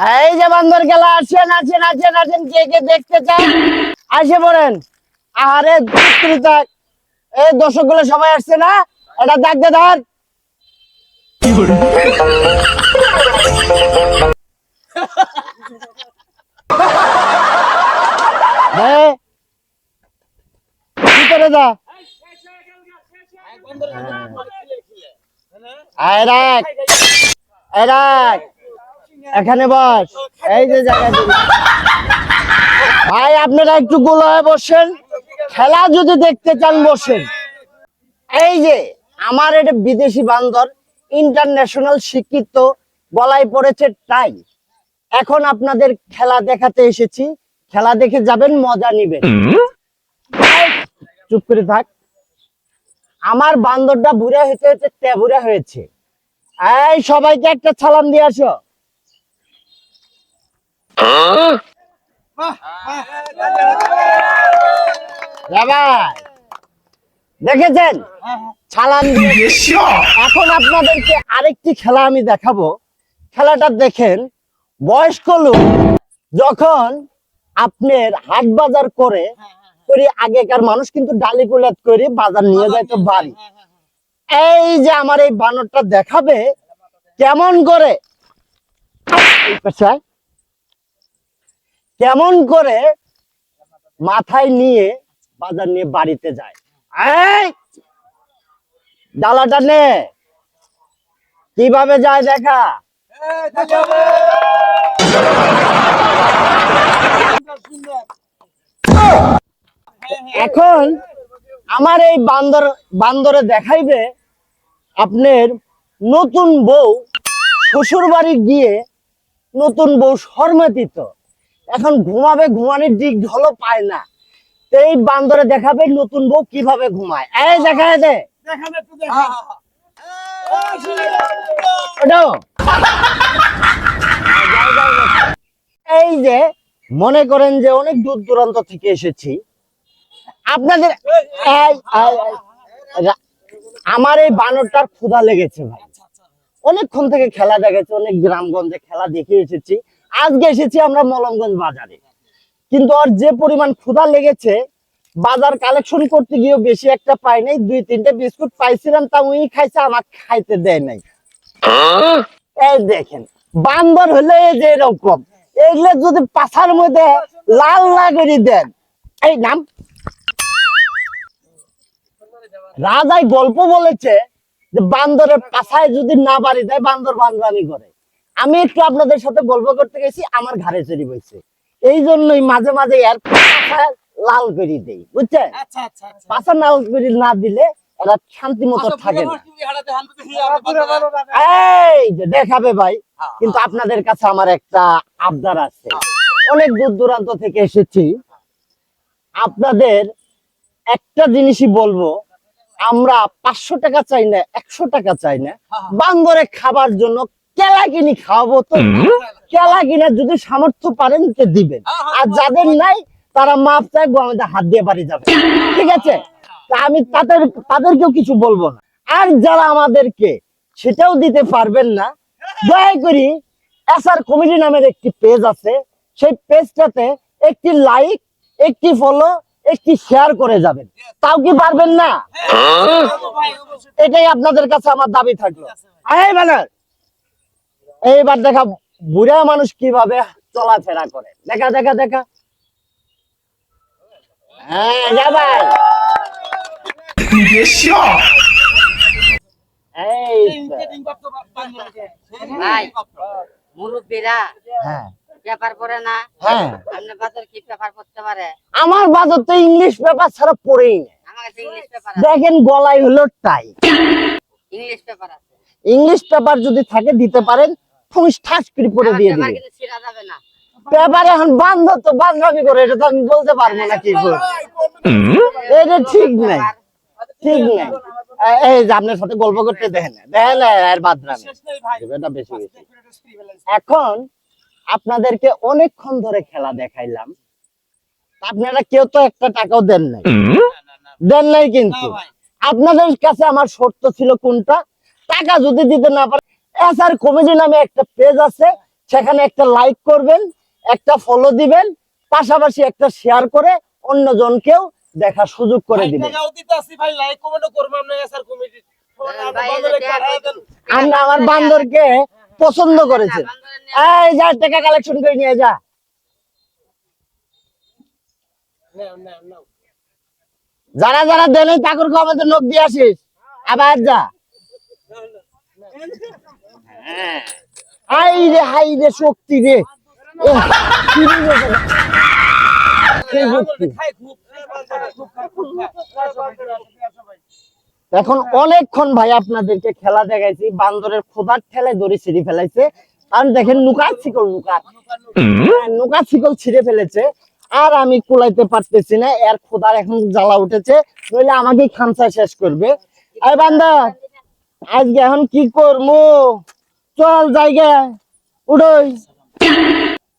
এই যে বান্দর খেলা আসেন আসেন আসেন আসেন, কে কে দেখতে চান? আসে পড়েন। দুত্রি থাক এই দর্শকগুলো সবাই আসছে না? এটা দেখতে ধর। ভিতরে যা? আয় রাখ আয় রাখ। এখানে বস। এই যে জায়গা ভাই আপনারা একটু গোল হয়ে বসেন। খেলা যদি দেখতে চান বসেন। এই যে আমার এটা বিদেশি বান্দর ইন্টারন্যাশনাল শিক্ষিত গলায় পড়েছে টাই। এখন আপনাদের খেলা দেখাতে এসেছি। খেলা দেখে যাবেন মজা নিবেন। চুপ করে থাক। আমার বান্দরটা বুড়া হয়েছে হচ্ছে তেবুরা হয়েছে। এই সবাইকে একটা সালাম দিয়ে আসো। দেখেছেন? দিয়ে এখন আপনাদেরকে আরেকটি খেলা আমি দেখাবো। খেলাটা দেখেন, বয়স্ক লোক যখন আপনার হাট বাজার করে করে আগেকার মানুষ কিন্তু ডালি কুলাত করে বাজার নিয়ে যাইতো বাড়ি। এই যে আমার এই বানরটা দেখাবে, কেমন করে। কেমন করে মাথায় নিয়ে বাজার নিয়ে বাড়িতে যায়। ডালাটা নে। কীভাবে যায় দেখা? এখন আমার এই বান্দর, বান্দরে দেখাইবে আপনার নতুন বউ শ্বশুর বাড়ি গিয়ে নতুন বউ শর্মাতিত। এখন ঘুমাবে ঘুমানোর দিক ঢলো পায় না। এই বান্দরে দেখাবে নতুন বউ কীভাবে ঘুমায়। এই দেখায় দে। এই যে মনে করেন যে অনেক দূর দূরান্ত থেকে এসেছি। আপনাদের আমার এই বানরটার ক্ষুধা লেগেছে ভাই। অনেকক্ষণ থেকে খেলা দেখেছি অনেক গ্রামগঞ্জে খেলা দেখে এসেছি। আজকে এসেছি আমরা মলমগঞ্জ বাজারে। কিন্তু আর যে পরিমাণ ক্ষুধা লেগেছে বাজার কালেকশন করতে গিয়েও বেশি একটা পাই নাই দুই তিনটে বিস্কুট পাইছিলাম তা উই খাইছে আমার খাইতে দেয় নাই। এই দেখেন বান্দর হলে এই যে এরকম এগুলো যদি পাছার মধ্যে লাল করে দেন এই নাম? রাজাই গল্প বলেছে যে বান্দরের পাছায় যদি না বাড়ি দেয় বান্দর বান্দরামি করে। আমি একটু আপনাদের সাথে গল্প করতে গেছি আমার ঘাড়ে চড়ি বইছে। এই জন্যই মাঝে মাঝে এর লাল করে দেই বুঝছেন? আচ্ছা আচ্ছা আচ্ছা। পাছা লাল করে না দিলে এরা শান্তি মতো থাকে না। এই যে দেখাবে ভাই কিন্তু আপনাদের কাছে আমার একটা আবদার আছে। অনেক দূর দূরান্ত থেকে এসেছি। আপনাদের একটা জিনিসই বলব আমরা পাঁচশো টাকা চাই না একশো টাকা চাই না। বান্দরে খাবার জন্য কেলা কিনি খাওয়াবো তো। কেলা কিনে যদি সামর্থ্য পারেন তো দিবেন। আর যাদের নাই তারা মাপ চাই আমাদের হাত দিয়ে বাড়ি যাবে। ঠিক আছে? আমি তাদের তাদেরকেও কিছু বলব না। আর যারা আমাদেরকে সেটাও দিতে পারবেন না দয়া করি এসআর কমিটি নামের একটি পেজ আছে। সেই পেজটাতে একটি লাইক একটি ফলো একটি শেয়ার করে যাবেন। তাও কি পারবেন না? এটাই আপনাদের কাছে আমার দাবি থাকল। এই ব্যানার এইবার দেখা বুড়া মানুষ কীভাবে চলাফেরা করে। দেখা দেখা দেখা। হ্যাঁ হ্যাঁ। পেপার পড়ে না? হ্যাঁ। আপনি বাজার কি পেপার পড়তে পারে? আমার বাজার তো ইংলিশ পেপার ছাড়া পড়েই না। আমার কাছে ইংলিশ পেপার দেখেন গলায় হলো টাই। ইংলিশ পেপার আছে। ইংলিশ পেপার যদি থাকে দিতে পারেন। ঠাস করে দিয়ে পেপার এখন বান্ধ তো বান্ধবী করে এটা তো আমি বলতে পারব না কি এটা ঠিক নাই ঠিক নাই। এই যে আপনার সাথে গল্প করতে দেখেন দেখেন বাদরামি এটা বেশি বেশি এখন আপনাদেরকে অনেকক্ষণ ধরে খেলা দেখাইলাম। আপনারা কেউ তো একটা টাকাও দেন নাই। দেন নাই কিন্তু। আপনাদের কাছে আমার শর্ত ছিল কোনটা? টাকা যদি দিতে না পারে এসআর কমেডি নামে একটা পেজ আছে সেখানে একটা লাইক করবেন একটা ফলো দিবেন পাশাপাশি একটা শেয়ার করে অন্যজনকেও দেখার সুযোগ করে দিবেন। আমরা আমার বান্দরকে পছন্দ করেছে। এই যা টাকা কালেকশন করে নিয়ে যা। যারা যারা দেনে ঠাকুর আমাদের নখ দিয়ে আসিস। আবার যা। হাই রে হাই রে শক্তি রে। এখন অনেকক্ষণ ভাই আপনাদেরকে খেলা দেখাইছি বান্দরের খোদার ঠেলে দড়ি ছিঁড়ে ফেলাইছে। কারণ দেখেন নুকার শিকল নুকার হ্যাঁ, নুকার শিকল ছিঁড়ে ফেলেছে। আর আমি কুলাইতে পারতেছি না এর খোদার এখন জ্বালা উঠেছে। নইলে আমাকেই খামসায় শেষ করবে। আরে বান্দর আজকে এখন কি করব চল জায়গা উড়োই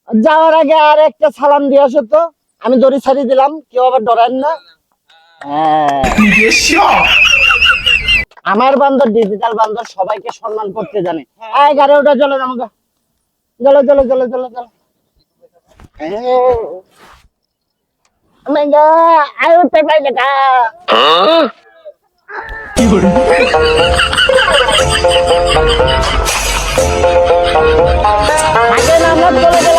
যাওয়ার আগে আর একটা সালাম দিয়ে আসো তো। আমি দড়ি ছাড়িয়ে দিলাম কেউ আবার ডরান না। হ্যাঁ। আমার বান্দর ডিজিটাল বান্দর সবাইকে সম্মান করতে জানে। আয় গাড়ি ওটা চলো আমাকে। চলো চলো চলো চলো চলো। আয় উঠতে পাই দেখা আগে আমরা